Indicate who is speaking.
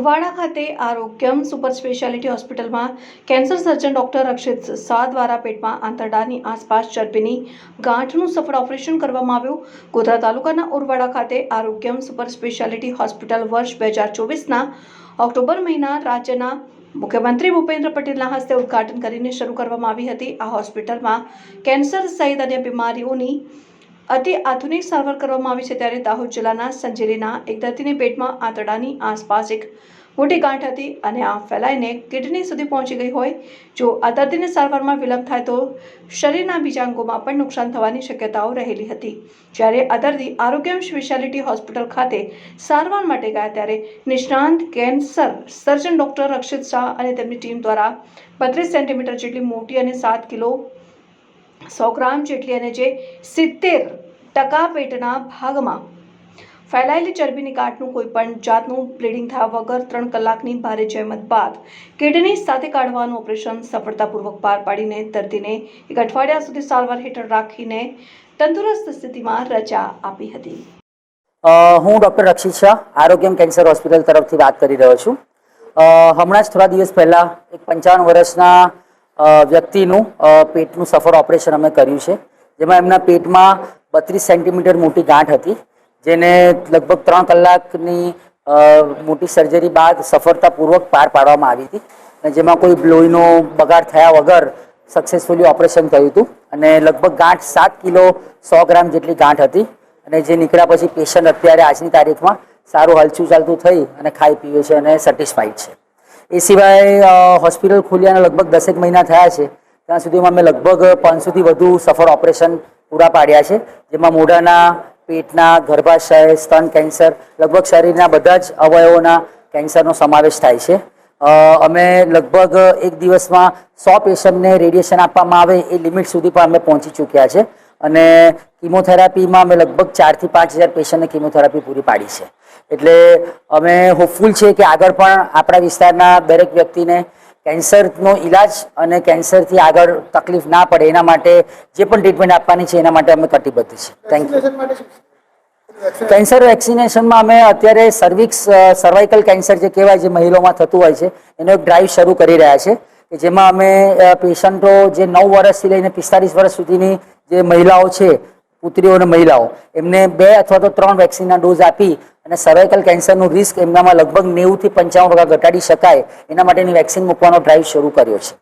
Speaker 1: ઉરવાડા ખાતે Arogyam super speciality હોસ્પિટલમાં cancer surgeon doctor Rakshit Shah દ્વારા પેટમાં આંતરડાની આસપાસ ચરબીની ગાંઠનું સફળ ઓપરેશન કરવામાં આવ્યું. ગોધરા તાલુકાના ઉરવાડા ખાતે આરોગ્યમ સુપર સ્પેશિયાલિટી હોસ્પિટલ વર્ષ બે હજાર ચોવીસના ઓક્ટોબર મહિના રાજ્યના મુખ્યમંત્રી ભૂપેન્દ્ર પટેલના હસ્તે ઉદ્ઘાટન કરીને શરૂ કરવામાં આવી હતી. આ હોસ્પિટલમાં કેન્સર સહિત અન્ય બીમારીઓની અતિ આધુનિક સારવાર કરવામાં આવી છે ત્યારે દાહોદ જિલ્લાના સંજેલીના એક દર્દીને પેટમાં આંતરડાની આસપાસ એક મોટી ગાંઠ હતી અને આ ફેલાઈને કિડની સુધી પહોંચી ગઈ હોય જો આ દર્દીને સારવારમાં વિલંબ થાય તો શરીરના બીજા અંગોમાં પણ નુકસાન થવાની શક્યતાઓ રહેલી હતી. જ્યારે આ દર્દી આરોગ્ય સ્પેશિયાલિટી હોસ્પિટલ ખાતે સારવાર માટે ગયા ત્યારે નિષ્ણાંત cancer surgeon doctor Rakshit Shah અને તેમની ટીમ દ્વારા બત્રીસ સેન્ટીમીટર જેટલી મોટી અને સાત કિલો સો ગ્રામ જેટલી અને જે સિત્તેર ટકા પેટના ભાગમાં ફેલાયેલી ચરબીની ગાંઠનું કોઈ પણ જાતનું બ્લીડિંગ થયા વગર ત્રણ કલાકની ભારે જહેમત બાદ કિડની સાથે કાઢવાનું ઓપરેશન સફળતાપૂર્વક પાર પાડીને દર્દીને એક અઠવાડિયા સુધી સારવાર હેઠળ રાખીને તંદુરસ્ત સ્થિતિમાં રજા આપી હતી.
Speaker 2: હું doctor Rakshit Shah Arogyam cancer hospital તરફથી વાત કરી રહ્યો છું. હમણાં જ થોડા દિવસ પહેલાં એક પંચાવન વર્ષના વ્યક્તિનું પેટનું સફળ ઓપરેશન અમે કર્યું છે. જેમાં એમના પેટમાં બત્રીસ સેન્ટીમીટર મોટી ગાંઠ હતી, જેને લગભગ ત્રણ કલાકની મોટી સર્જરી બાદ સફળતાપૂર્વક પાર પાડવામાં આવી હતી. અને જેમાં કોઈ લોહીનો બગાડ થયા વગર સક્સેસફુલી ઓપરેશન થયું હતું. અને લગભગ ગાંઠ સાત કિલો સો ગ્રામ જેટલી ગાંઠ હતી. અને જે નીકળ્યા પછી પેશન્ટ અત્યારે આજની તારીખમાં સારું હલચું ચાલતું થઈ અને ખાઈ પીવે છે અને સેટિસ્ફાઈડ છે. એ સિવાય હોસ્પિટલ ખોલ્યાના લગભગ દસેક મહિના થયા છે. ત્યાં સુધીમાં અમે લગભગ પાંચસોથી વધુ સફળ ઓપરેશન પૂરા પાડ્યા છે, જેમાં મોઢાના, પેટના, ગર્ભાશય, સ્તન કેન્સર, લગભગ શરીરના બધા જ અવયવોના કેન્સરનો સમાવેશ થાય છે. અમે લગભગ એક દિવસમાં સો પેશન્ટને રેડિયેશન આપવામાં આવે એ લિમિટ સુધી પણ અમે પહોંચી ચૂક્યા છે. અને કિમોથેરાપીમાં અમે લગભગ ચારથી પાંચ હજાર પેશન્ટને કિમોથેરાપી પૂરી પાડી છે. એટલે અમે હોપફુલ છે કે આગળ પણ આપણા વિસ્તારના દરેક વ્યક્તિને કેન્સરનો ઈલાજ અને કેન્સરથી આગળ તકલીફ ના પડે એના માટે જે પણ ટ્રીટમેન્ટ આપવાની છે એના માટે અમે કટિબદ્ધ છીએ. થેન્ક યુ કેન્સર વેક્સિનેશનમાં અમે અત્યારે સર્વિક્સ સર્વાઇકલ કેન્સર જે કહેવાય જે મહિલાઓમાં થતું હોય છે એનો એક ડ્રાઈવ શરૂ કરી રહ્યા છે. કે જેમાં અમે પેશન્ટો જે નવ વર્ષથી લઈને પિસ્તાલીસ વર્ષ સુધીની જે મહિલાઓ છે, પુત્રીઓ અને મહિલાઓ, એમને બે અથવા તો ત્રણ વેક્સિનના ડોઝ આપી અને સર્વાઇકલ કેન્સરનું રિસ્ક એમનામાં લગભગ નેવુંથી પંચાવન ટકા ઘટાડી શકાય એના માટેની વેક્સિન મૂકવાનો ડ્રાઈવ શરૂ કર્યો છે.